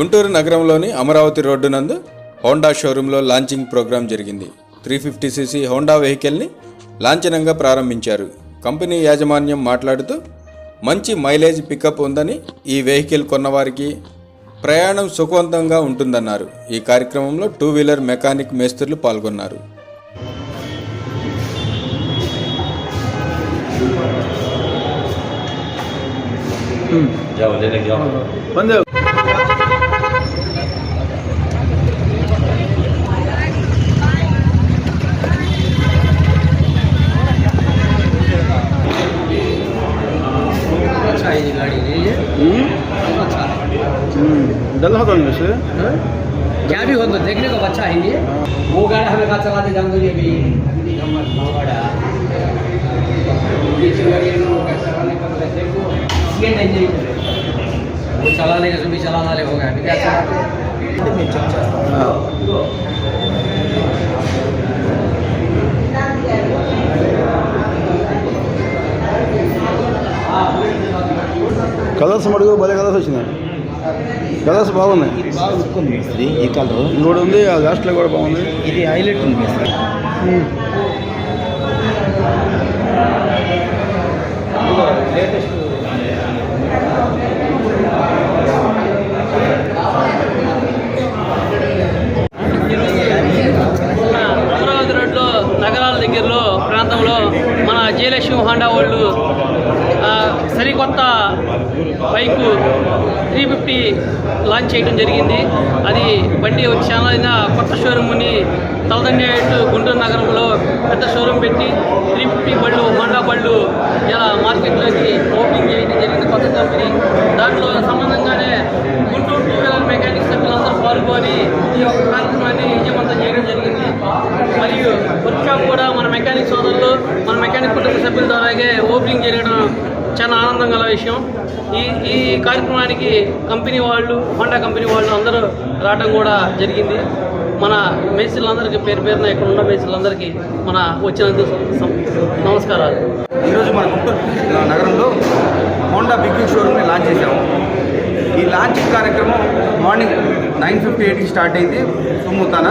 గుంటూరు నగరంలోని అమరావతి రోడ్డు నందు హోండా షోరూంలో లాంచింగ్ ప్రోగ్రాం జరిగింది. త్రీ ఫిఫ్టీ సీసీ హోండా వెహికల్ని లాంఛనంగా ప్రారంభించారు. కంపెనీ యాజమాన్యం మాట్లాడుతూ మంచి మైలేజ్ పికప్ ఉందని ఈ వెహికల్ కొన్నవారికి ప్రయాణం సుఖవంతంగా ఉంటుందన్నారు. ఈ కార్యక్రమంలో టూ వీలర్ మెకానిక్ మేస్త్రులు పాల్గొన్నారు. जाओ है हम्म, डल होता है वैसे हाँ? क्या भी हो तो देखने को अच्छा है ये वो गाड़ी हमें कहा चलाते जाऊंगे ये भी वो गाड़ा ये गाड़ी है, वो कैसे चलाने का तो देखो सीएन इंजन वो चलाने का भी चलाना वाले हो गया अभी क्या चलाते కలర్స్ మడుగు భలే కలర్స్ వచ్చినాయి కలర్స్ బాగున్నాయి. ఇది ఈ కలర్. ఇంకోటి ఉంది ఆ లాస్ట్లో కూడా బాగుంది. ఇది హైలైట్ ఉంది రోడ్లో నగరాల దగ్గరలో ప్రాంతంలో మన జయలక్ష్మి హోండా వాళ్ళు సరికొత్త బైకు త్రీ ఫిఫ్టీ లాంచ్ చేయడం జరిగింది. అది బండి వచ్చి చాలా కొత్త షోరూమ్ని తలదండేట్టు గుంటూరు నగరంలో పెద్ద షోరూమ్ పెట్టి త్రీ ఫిఫ్టీ బళ్ళు హోండా బళ్ళు ఇలా మార్కెట్లోకి ఓపెనింగ్ చేయడం జరిగింది కొత్త కంపెనీ. దాంట్లో సంబంధంగానే గుంటూరు టూ వీలర్ మెకానిక్ సభ్యులందరూ పాల్గొని ఈ యొక్క కార్యక్రమాన్ని విజయవంతం చేయడం జరిగింది. మరియు వర్క్షాప్ కూడా మన మెకానిక్ సోదరులు మన మెకానిక్ కుటుంబ సభ్యుల ద్వారాగే ఓపెనింగ్ జరగడం చాలా ఆనందం గల విషయం. ఈ ఈ కార్యక్రమానికి కంపెనీ వాళ్ళు హోండా కంపెనీ వాళ్ళు అందరూ రావడం కూడా జరిగింది. మన మేసిలందరికీ పేరు పేరున ఇక్కడ ఉన్న మేసిలందరికీ మన వచ్చినందుకు నమస్కారాలు. ఈరోజు మన గుంటూరు నగరంలో హోండా బిగ్ షోరూమ్ని లాంచ్ చేశాము. ఈ లాంచింగ్ కార్యక్రమం మార్నింగ్ నైన్ ఫిఫ్టీ ఎయిట్కి స్టార్ట్ అయింది. సుమ్ముతాన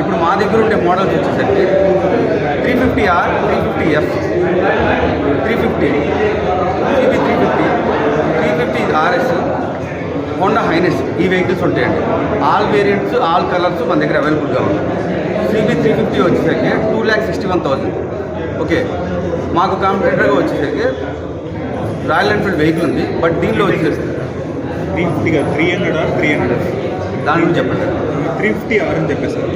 ఇప్పుడు మా దగ్గర ఉండే మోడల్స్ వచ్చేసరికి three fifty R three fifty F three fifty three fifty three fifty RS Honda Highness ఈ వెహికల్స్ ఉంటాయండి. ఆల్ వేరియంట్స్ ఆల్ కలర్స్ మన దగ్గర అవైలబుల్గా ఉన్నాయి. సిబి త్రీ ఫిఫ్టీ వచ్చేసరికి two lakh sixty one thousand okay మాకు కాంపిటేటర్గా వచ్చేసరికి రాయల్ ఎన్ఫీల్డ్ వెహికల్ ఉంది. బట్ దీనిలో వచ్చేసి three ఫిఫ్టీగా three hundred R three hundred దాని గురించి చెప్పండి. త్రీ ఫిఫ్టీ ఆర్ అని చెప్పేసారు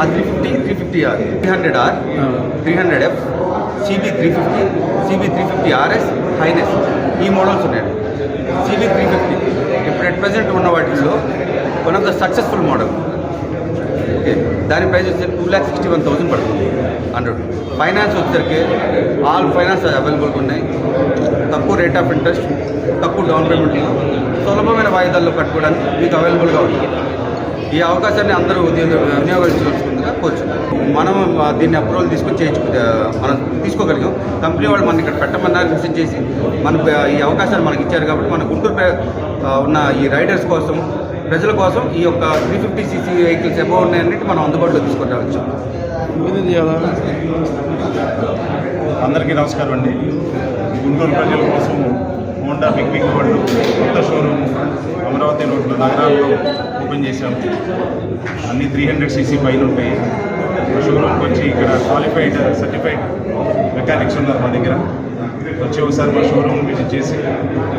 ఆ three fifty three fifty R three hundred R three hundred F CB three fifty CB three fifty RS highness ఈ మోడల్స్ ఉన్నాయి. సిబి త్రీ ఫిఫ్టీ ఇప్పుడు at present ఉన్న వాటిల్లో one of the successful model okay దాని price వచ్చి two lakh sixty one thousand పడుతుంది. Hundred finance వచ్చేసరికి all finance అవైలబుల్గా ఉన్నాయి. తక్కువ రేట్ ఆఫ్ ఇంట్రెస్ట్ తక్కువ డౌన్ పేమెంట్ సులభమైన వాయిదాల్లో కట్టుకోవడానికి మీకు అవైలబుల్గా ఉంటుంది ఈ అవకాశాన్ని అందరూ ఉద్యోగ వినియోగించవలసిందిగా కోరుచు మనం దీన్ని అప్రూవల్ తీసుకొని చేయించు ఆ, మనం తీసుకోగలిగాం. కంపెనీ వాళ్ళు మనకి ఇక్కడ పెట్టమన్నారు విజిట్ చేసి మన ఈ అవకాశాన్ని మనకి ఇచ్చారు కాబట్టి మన గుంటూరు ఉన్న ఈ రైడర్స్ కోసం ప్రజల కోసం ఈ యొక్క three fifty CC vehicles above ఉన్నాయన్నిటి మనం అందుబాటులో తీసుకొని రావచ్చు. ఇది చేయాలా? అందరికీ నమస్కారం అండి. గుంటూరు ప్రజల కోసం హోండా బిగ్ బిగ్ వాళ్ళు కొత్త షోరూమ్ అమరావతి రోడ్లో నగరాల్లో ఓపెన్ చేశాము అన్ని త్రీ హండ్రెడ్ సీసీ పైన ఉంటాయి. షోరూమ్కి వచ్చి ఇక్కడ క్వాలిఫైడ్ సర్టిఫైడ్ మెకానిక్స్ ఉన్నారు మా దగ్గర. వచ్చి ఒకసారి మా షోరూమ్ విజిట్ చేసి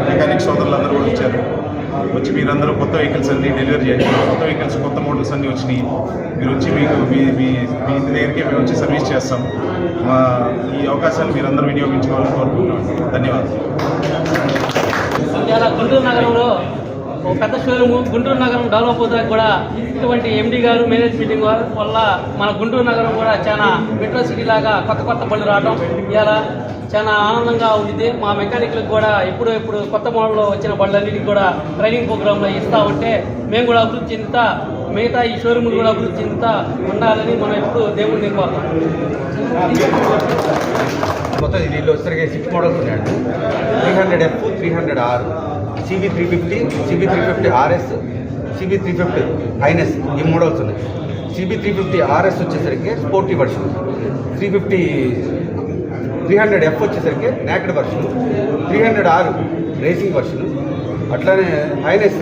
మెకానిక్ సోదరులు అందరూ కూడా వచ్చారు. వచ్చి మీరందరూ కొత్త వెహికల్స్ అన్ని డెలివరీ చేయండి. కొత్త వెహికల్స్ కొత్త మోడల్స్ అన్నీ వచ్చినాయి. మీరు వచ్చి మీకు మీ మీ మీ దగ్గరికి మేము వచ్చి సర్వీస్ చేస్తాం. మా ఈ అవకాశాన్ని మీరందరూ వినియోగించుకోవాలని కోరుకుంటున్నాం. ధన్యవాదాలు. గుంటూరు నగరంలో ఒక పెద్ద షోరూమ్ గుంటూరు నగరం డెవలప్ అవుతానికి కూడా ఇటువంటి ఎండి గారు మేనేజ్ మీటింగ్ వల్ల మన గుంటూరు నగరం కూడా చాలా మెట్రో సిటీ లాగా కొత్త కొత్త పళ్ళు రావడం ఇలా చాలా ఆనందంగా ఉంది మా మెకానిక్లకు కూడా ఇప్పుడు ఎప్పుడు కొత్త మోడల్లో వచ్చిన బళ్ళన్నిటికి కూడా ట్రైనింగ్ ప్రోగ్రాంలో ఇస్తా ఉంటే మేము కూడా అభివృద్ధి చెందుతా మిగతా ఈ షోరూమ్లు కూడా అభివృద్ధి చెందుతా ఉండాలని మనం ఎప్పుడు దేవుడిని కోరుతాం మొత్తం దీనిలో వచ్చేసరికి సిక్స్ మోడల్స్ ఉన్నాయండి. Three hundred F three hundred R CB three fifty CB three fifty RS CB three fifty Highness ఈ మోడల్స్ ఉన్నాయి. సిబి త్రీ ఫిఫ్టీ ఆర్ఎస్ వచ్చేసరికి sporty version three fifty three hundred F వచ్చేసరికి naked version three hundred R racing version అట్లానే highness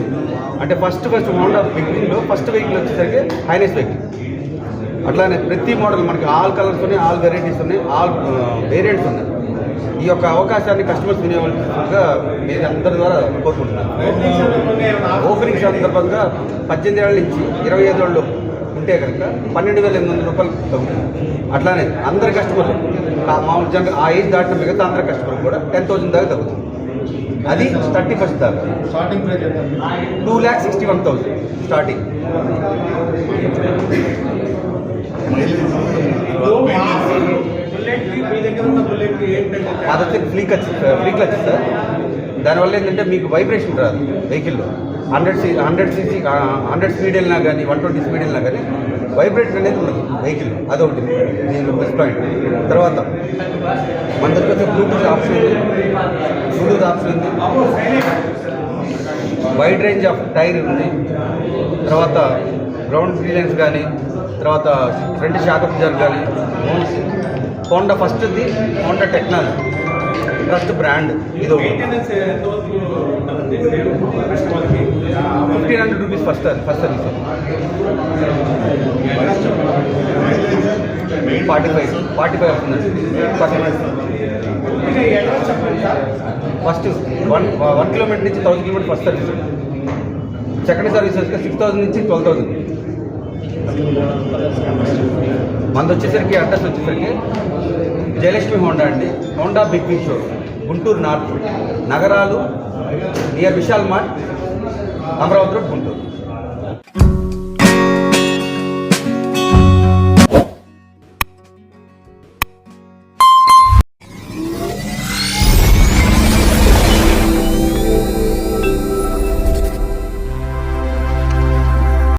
అంటే first first Honda బిగ్నింగ్లో first vehicle వచ్చేసరికి highness vehicle అట్లానే ప్రతి మోడల్ మనకి ఆల్ కలర్స్ ఉన్నాయి ఆల్ వెరైటీస్ ఉన్నాయి ఆల్ వేరియంట్స్ ఉన్నాయి. ఈ యొక్క అవకాశాన్ని కస్టమర్స్ వినియోగంగా మీరు అందరి ద్వారా కోరుకుంటున్నాను. ఓపెనింగ్ సందర్భంగా పద్దెనిమిది ఏళ్ళ నుంచి ఇరవై ఐదు ఏళ్ళు ఉంటే కనుక పన్నెండు వేల ఎనిమిది వందల రూపాయలు తగ్గుతుంది. అట్లానే అందరి కస్టమర్లు ఆ మామూలు జనరల్ ఆ ఏజ్ దాటిన మిగతా అందరి కస్టమర్ కూడా టెన్ థౌసండ్ దాకా తగ్గుతుంది. అది థర్టీ ఫస్ట్ దాకా starting price two lakh sixty one thousand starting అది వచ్చి ఫ్లీక్ క్లచ్ ఫ్రీ సార్. దానివల్ల ఏంటంటే మీకు వైబ్రేషన్ రాదు వెహికల్లో. Hundred C hundred CC hundred speed వెళ్ళినా కానీ వన్ ట్వంటీ స్పీడ్ వెళ్ళినా కానీ వైబ్రేషన్ అనేది ఉండదు వెహికల్ అదొకటి దీనిలో బెస్ట్ పాయింట్. తర్వాత మన దగ్గర వచ్చే బ్లూటూత్ ఆప్షన్ ఉంది. బ్లూటూత్ ఆప్షన్ ఉంది. వైడ్ రేంజ్ ఆఫ్ టైర్ ఉంది. తర్వాత గ్రౌండ్ క్లియరెన్స్ కానీ తర్వాత ఫ్రంట్ షాక్ జార్ కానీ హోండా ఫస్ట్ది హోండా టెక్నాలజీ. ఫస్ట్ బ్రాండ్ ఇది. Fifteen hundred rupees first first service forty five forty five వస్తుందండి forty five first one one kilometre నుంచి thousand kilometre first service second service వచ్చి six thousand నుంచి twelve thousand మనది వచ్చేసరికి address వచ్చేసరికి Jayalakshmi Honda అండి. Honda big big show. Guntur north. నగరాలు near Vishal mart Amaravati road Guntur.